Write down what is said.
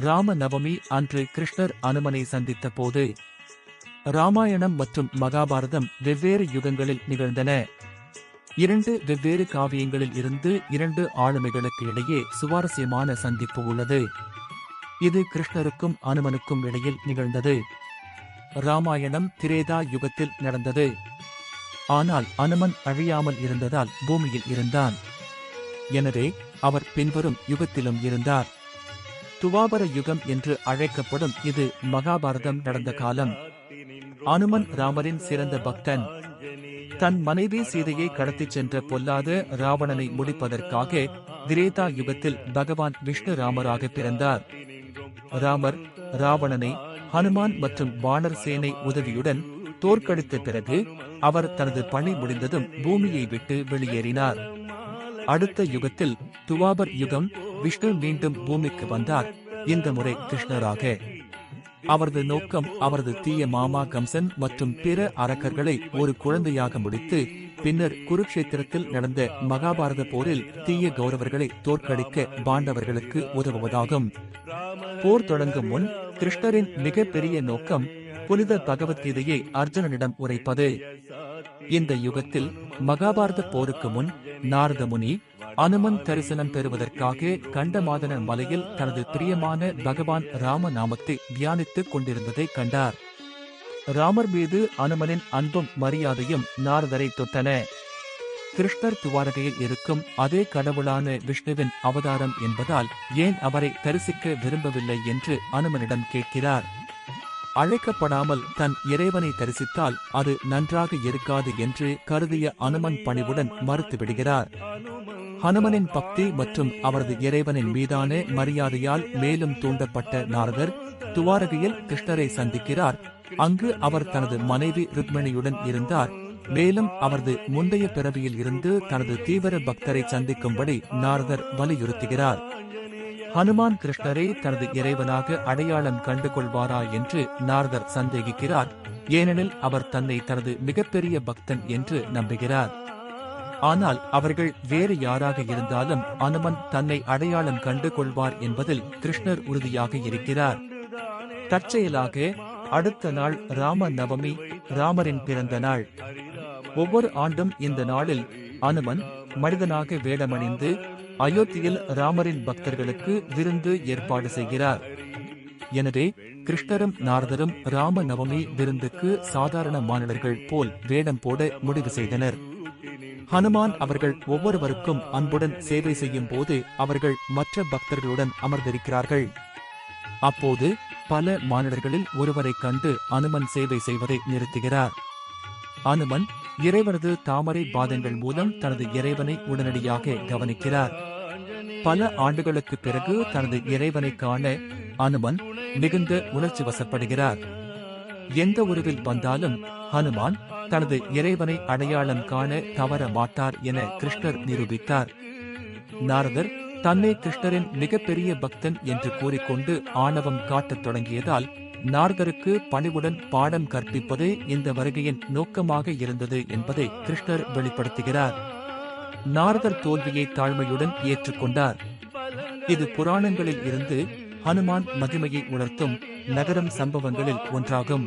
ராம நவமி அன்று கிருஷ்ணர் அனுமனை சந்தித்த போது ராமாயணம் மற்றும் மகாபாரதம் வெவ்வேறு யுகங்களில் நிகழ்ந்தன. இரண்டு வெவ்வேறு காவியங்களில் இருந்து இரண்டு ஆளுமைகளுக்கு இடையே சுவாரஸ்யமான சந்திப்பு உள்ளது. இது கிருஷ்ணருக்கும் அனுமனுக்கும் இடையில் நிகழ்ந்தது. ராமாயணம் திரேதா யுகத்தில் நடந்தது. ஆனால் அனுமன் அழியாமல் இருந்ததால் பூமியில் இருந்தான். எனவே அவர் பின்வரும் யுகத்திலும் இருந்தார். துவாபர யுகம் என்று அழைக்கப்படும் இது மகாபாரதம் நடந்த காலம். அனுமன் ராமரின் சிறந்த பக்தன். தன் மனைவி சீதையை கடத்திச் சென்ற பொல்லாத ராவணனை முடிப்பதற்காக திரேதா யுகத்தில் பகவான் விஷ்ணு ராமராக பிறந்தார். ராமர் ராவணனை ஹனுமான் மற்றும் வானர் சேனை உதவியுடன் தோற்கடித்த பிறகு அவர் தனது பணி முடிந்ததும் பூமியை விட்டு வெளியேறினார். அடுத்த யுகத்தில் துவாபர் யுகம் விஷ்ணு மீண்டும் பூமிக்கு வந்தார். இந்த முறை கிருஷ்ணராக. அவரது நோக்கம் அவரது தீய மாமா கம்சன் மற்றும் பிற அரக்கர்களை ஒரு குழந்தையாக முடித்து பின்னர் குருக்ஷேத்திரத்தில் நடந்த மகாபாரத போரில் தீய கௌரவர்களை தோற்கடிக்க பாண்டவர்களுக்கு உதவுவதாகும். போர் தொடங்கும் முன் கிருஷ்ணரின் மிகப்பெரிய நோக்கம் புனித பகவத்கீதையை அர்ஜுனனிடம் உரைப்பது. இந்த யுகத்தில் மகாபாரத போருக்கு முன் நாரத முனி அனுமன் தரிசனம் பெறுவதற்காக கண்டமாதன மலையில் தனது பிரியமான பகவான் ராம நாமத்தை தியானித்துக் கொண்டிருந்ததை கண்டார். ராமர் மீது அனுமனின் அன்பும் மரியாதையும் நாரதரை தொட்டன. கிருஷ்ணர் துவாரகையில் இருக்கும் அதே கடவுளான விஷ்ணுவின் அவதாரம் என்பதால் ஏன் அவரை தரிசிக்க விரும்பவில்லை என்று அனுமனிடம் கேட்கிறார். அழைக்கப்படாமல் தன் இறைவனை தரிசித்தால் அது நன்றாக இருக்காது என்று கருதிய அனுமன் பணிவுடன் மறுத்துவிடுகிறார். ஹனுமனின் பக்தி மற்றும் அவரது இறைவனின் மீதான மரியாதையால் மேலும் தூண்டப்பட்ட நாரதர் துவாரகையில் கிருஷ்ணரை சந்திக்கிறார். அங்கு அவர் தனது மனைவி ருக்மிணியுடன் இருந்தார். மேலும் அவரது முந்தைய பிறவியில் இருந்து தனது தீவிர பக்தரை சந்திக்கும்படி நாரதர் வலியுறுத்துகிறார். ஹனுமான் கிருஷ்ணரை தனது இறைவனாக அடையாளம் கண்டு கொள்வாரா என்று நாரதர் சந்தேகிக்கிறார். ஏனெனில் அவர் தன்னை தனது மிகப்பெரிய பக்தன் என்று நம்புகிறார். ஆனால் அவர்கள் வேறு யாராக இருந்தாலும் அனுமன் தன்னை அடையாளம் கண்டு கொள்வார் என்பதில் கிருஷ்ணர் உறுதியாக இருக்கிறார். தற்செயலாக அடுத்த நாள் ராம நவமி ராமரின் பிறந்த நாள். ஒவ்வொரு ஆண்டும் இந்த நாளில் அனுமன் மனிதனாக வேடமணிந்து அயோத்தியில் ராமரின் பக்தர்களுக்கு விருந்து ஏற்பாடு செய்கிறார். எனவே கிருஷ்ணரும் நாரதரும் ராம நவமி விருந்துக்கு சாதாரண மாணவர்கள் போல் வேடம் போட முடிவு செய்தனர். ஹனுமான் அவர்கள் ஒவ்வொருவருக்கும் அன்புடன் சேவை செய்யும் போது அவர்கள் மற்ற பக்தர்களுடன் அமர்ந்திருக்கிறார்கள். அப்போது பல மானிடர்களில் ஒருவரைக் கண்டு அனுமன் சேவை செய்வதை நிறுத்துகிறார். அனுமன் இறைவனது தாமரை பாதங்கள் மூலம் தனது இறைவனை உடனடியாக கவனிக்கிறார். பல ஆண்டுகளுக்கு பிறகு தனது இறைவனை காண அனுமன் மிகுந்த உணர்ச்சி வசப்படுகிறார். எந்த உருவில் வந்தாலும் ஹனுமான் தனது இறைவனை அடையாளம் காண தவற மாட்டார் என கிருஷ்ணர் நிரூபித்தார். நாரதர் தன்னை கிருஷ்ணரின் மிகப்பெரிய பக்தன் என்று கூறிக்கொண்டு ஆணவம் காட்டத் தொடங்கியதால் நாரதருக்கு பணிவுடன் பாடம் கற்பிப்பதே இந்த வருகையின் நோக்கமாக இருந்தது என்பதை கிருஷ்ணர் வெளிப்படுத்துகிறார். நாரதர் தோல்வியை தாழ்மையுடன் ஏற்றுக்கொண்டார். இது புராணங்களில் இருந்து ஹனுமான் மகிமையை உணர்த்தும் நகரம் சம்பவங்களில் ஒன்றாகும்.